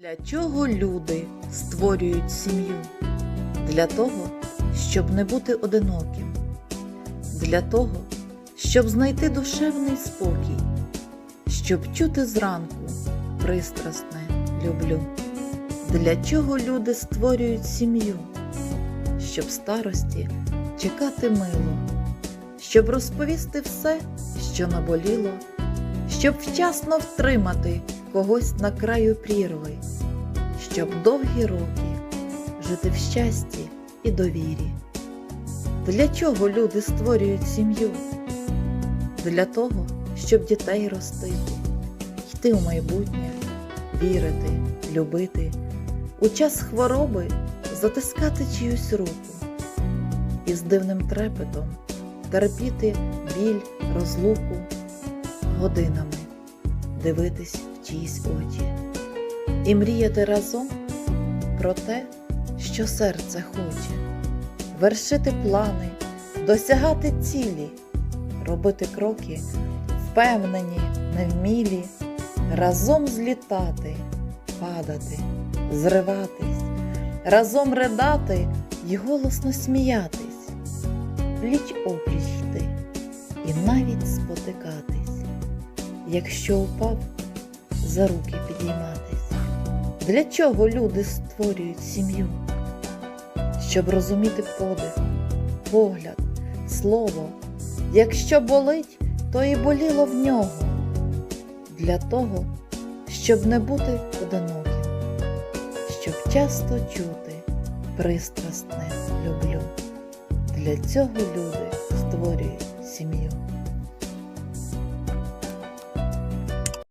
Для чого люди створюють сім'ю? Для того, щоб не бути одиноким, для того, щоб знайти душевний спокій, щоб чути зранку пристрасне люблю. Для чого люди створюють сім'ю? Щоб старості чекати мило, щоб розповісти все, що наболіло, щоб вчасно втримати когось на краю прірви, щоб довгі роки жити в щасті і довірі. Для чого люди створюють сім'ю? Для того, щоб дітей ростити, йти у майбутнє, вірити, любити, у час хвороби затискати чиюсь руку і з дивним трепетом терпіти біль, розлуку годинами дивитись в чиїсь очі і мріяти разом про те, що серце хоче, вершити плани, досягати цілі, робити кроки, впевнені, невмілі, разом злітати, падати, зриватись, разом ридати й голосно сміятись, пліч опліч йти і навіть спотикатись. Якщо упав, за руки підійматись. Для чого люди створюють сім'ю? Щоб розуміти подих, погляд, слово. Якщо болить, то і боліло в нього. Для того, щоб не бути одиноким, щоб часто чути пристрасне люблю. Для цього люди створюють сім'ю.